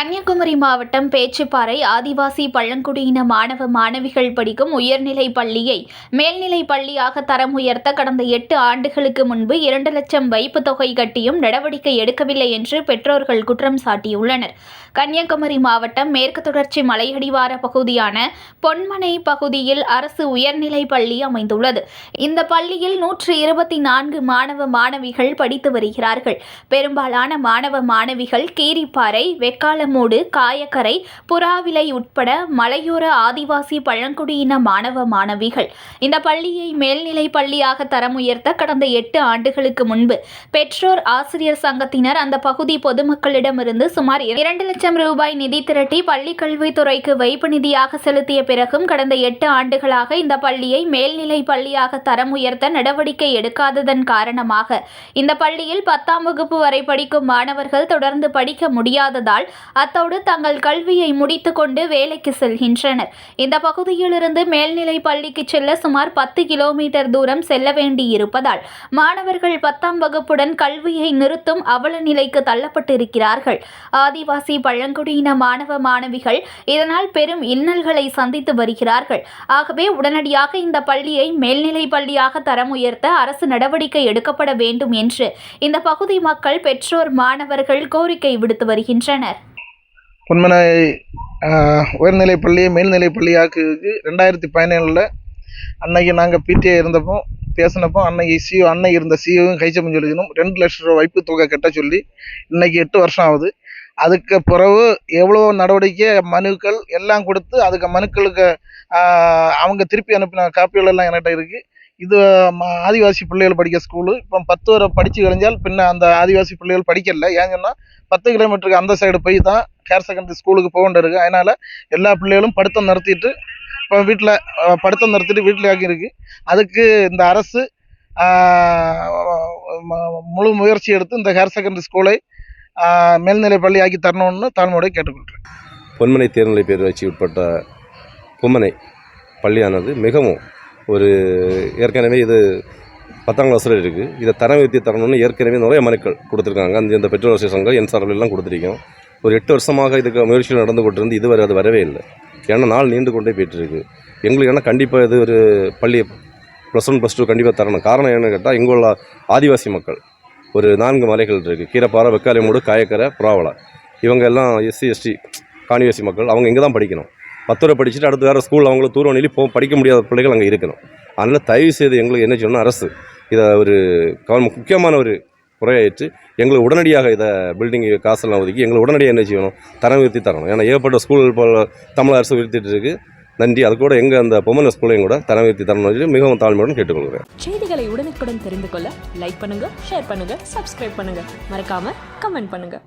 கன்னியா கன்னியாகுமரி மாவட்டம் பேச்சுப்பாறை ஆதிவாசி பழங்குடியின மாணவ மாணவிகள் படிக்கும் உயர்நிலை பள்ளியை மேல்நிலை பள்ளியாக தரம் உயர்த்த கடந்த எட்டு ஆண்டுகளுக்கு முன்பு இரண்டு லட்சம் வைப்பு தொகை கட்டியும் நடவடிக்கை எடுக்கவில்லை என்று பெற்றோர்கள் குற்றம் சாட்டியுள்ளனர். கன்னியாகுமரி மாவட்டம் மேற்கு தொடர்ச்சி மலையடிவார பகுதியான பொன்மனை பகுதியில் அரசு உயர்நிலை பள்ளி அமைந்துள்ளது. இந்த பள்ளியில் நூற்று இருபத்தி நான்கு மாணவ மாணவிகள் படித்து வருகிறார்கள். பெரும்பாலான மாணவ மாணவிகள் கீரிப்பாறை வெக்காலமூடு காயக்கரை புறாவிலை உட்பட மலையோர ஆதிவாசி பழங்குடியின மாணவ மாணவிகள். இந்த பள்ளியை மேல்நிலை பள்ளியாக தரம் உயர்த்த கடந்த எட்டு ஆண்டுகளுக்கு முன்பு பெற்றோர் ஆசிரியர் சங்கத்தினர் அந்த பகுதி பொதுமக்களிடமிருந்து சுமார் இரண்டு லட்சம் ரூபாய் நிதி திரட்டி பள்ளி கல்வித்துறைக்கு வைப்பு நிதியாக செலுத்திய பிறகும் கடந்த எட்டு ஆண்டுகளாக இந்த பள்ளியை மேல்நிலை பள்ளியாக தரம் உயர்த்த நடவடிக்கை எடுக்காததன் காரணமாக இந்த பள்ளியில் பத்தாம் வகுப்பு வரை படிக்கும் மாணவர்கள் தொடர்ந்து படிக்க முடியாததால் அத்தோடு தங்கள் கல்வியை முடித்துக்கொண்டு வேலைக்கு செல்கின்றனர். இந்த பகுதியிலிருந்து மேல்நிலை பள்ளிக்கு செல்ல சுமார் பத்து கிலோமீட்டர் தூரம் செல்ல வேண்டியிருப்பதால் மாணவர்கள் பத்தாம் வகுப்புடன் கல்வியை நிறுத்தும் அவல நிலைக்கு தள்ளப்பட்டிருக்கிறார்கள். ஆதிவாசி பழங்குடியின மாணவ மாணவிகள் இதனால் பெரும் இன்னல்களை சந்தித்து வருகிறார்கள். ஆகவே உடனடியாக இந்த பள்ளியை மேல்நிலை பள்ளியாக தரம் உயர்த்த அரசு நடவடிக்கை எடுக்கப்பட வேண்டும் என்று இந்த பகுதி மக்கள் பெற்றோர் மாணவர்கள் கோரிக்கை விடுத்து வருகின்றனர். பொன்மனை உயர்நிலைப்பள்ளி மேல்நிலைப்பள்ளி மேல்நிலைப் ரெண்டாயிரத்தி பதினேழில் அன்னைக்கு நாங்கள் பிடிஏ இருந்தப்போ பேசினப்போ அன்னைக்கு சிஓ அன்னை இருந்த சிஓவும் கைச்சப்பம் சொல்லிக்கணும் ரெண்டு லட்ச ரூபா வைப்பு தொகை கட்ட சொல்லி இன்னைக்கு எட்டு வருஷம் ஆகுது. அதுக்கு பிறகு எவ்வளோ நடவடிக்கை மனுக்கள் எல்லாம் கொடுத்து அதுக்கு மனுக்களுக்கு அவங்க திருப்பி அனுப்பின காப்பிகள் எல்லாம் என்கிட்ட இருக்குது இது ஆதிவாசி பிள்ளைகள் படிக்க ஸ்கூலு இப்போ பத்து வரை படித்து கழிஞ்சால் பின்ன அந்த ஆதிவாசி பிள்ளைகள் படிக்கல. ஏன்னு சொன்னால் பத்து கிலோமீட்டருக்கு அந்த சைடு போய் தான் ஹேர் செகண்டரி ஸ்கூலுக்கு போக வேண்டியிருக்கு. அதனால் எல்லா பிள்ளைகளும் படுத்தம் நிறுத்திட்டு இப்போ வீட்டில் படுத்தம் நிறுத்திட்டு வீட்டில் ஆக்கியிருக்கு அதுக்கு இந்த அரசு முழு முயற்சி எடுத்து இந்த ஹேர் செகண்டரி ஸ்கூலை மேல்நிலை பள்ளி ஆக்கி தரணும்னு தாழ்மையோட கேட்டுக்கொள்கிறேன். பொன்மனை தேர்நிலை பேரூராட்சி உட்பட்ட பொம்மனை பள்ளியானது மிகவும் ஒரு ஏற்கனவே இது பத்தாம் கிளாஸில் இருக்குது இதை தரம் உயர்த்தி தரணும்னு ஏற்கனவே நிறைய மனுக்கள் கொடுத்துருக்காங்க. அந்த இந்த பெட்ரோல் வசதி சங்கம் என் சார்பில் எல்லாம் கொடுத்துருக்கோம். ஒரு எட்டு வருஷமாக இதுக்கு முயற்சிகள் நடந்து கொண்டிருந்து இதுவரை அது வரவே இல்லை. ஏன்னா நாள் நீண்டு கொண்டே போயிட்டுருக்கு எங்களுக்கு ஏன்னா கண்டிப்பாக இது ஒரு பள்ளி ப்ளஸ் ஒன் ப்ளஸ் டூ கண்டிப்பாக தரணும். காரணம் என்னன்னு கேட்டால் இங்குள்ள உள்ள ஆதிவாசி மக்கள். ஒரு நான்கு மலைகள் இருக்குது கீரைப்பாறை வெக்காலிமூடு காயக்கரை புறாவலை இவங்க எல்லாம் எஸ்சி எஸ்டி காணிவாசி மக்கள். அவங்க இங்கே தான் படிக்கணும். பத்துவரை படிச்சுட்டு அடுத்து வேறு ஸ்கூலில் அவங்கள தூரம் நிலி போ படிக்க முடியாத பிள்ளைகள் அங்கே இருக்கணும். அதனால் தயவு செய்து எங்களுக்கு என்ன செய்யணும் அரசு இதை ஒரு கவர் முக்கியமான ஒரு குறையாயிற்று எங்களுக்கு உடனடியாக இதை பில்டிங் காசெல்லாம் ஒதுக்கி எங்களுக்கு உடனடியாக என்ன செய்யணும்? தரம் உயர்த்தி தரணும். ஏன்னா ஏகப்பட்ட ஸ்கூல் போல் தமிழ் அரசு உயர்த்திட்டு இருக்கு. நன்றி. அது கூட எங்கள் அந்த பொம்மன ஸ்கூலையும் கூட தரம் உயர்த்தி தரணும் சொல்லி மிகவும் தாழ்மையுடன் கேட்டுக்கொள்கிறேன். செய்திகளை உடனுக்குடன் தெரிந்து கொள்ள லைக் பண்ணுங்கள் ஷேர் பண்ணுங்கள் சப்ஸ்கிரைப் பண்ணுங்கள் மறக்காமல் கமெண்ட் பண்ணுங்கள்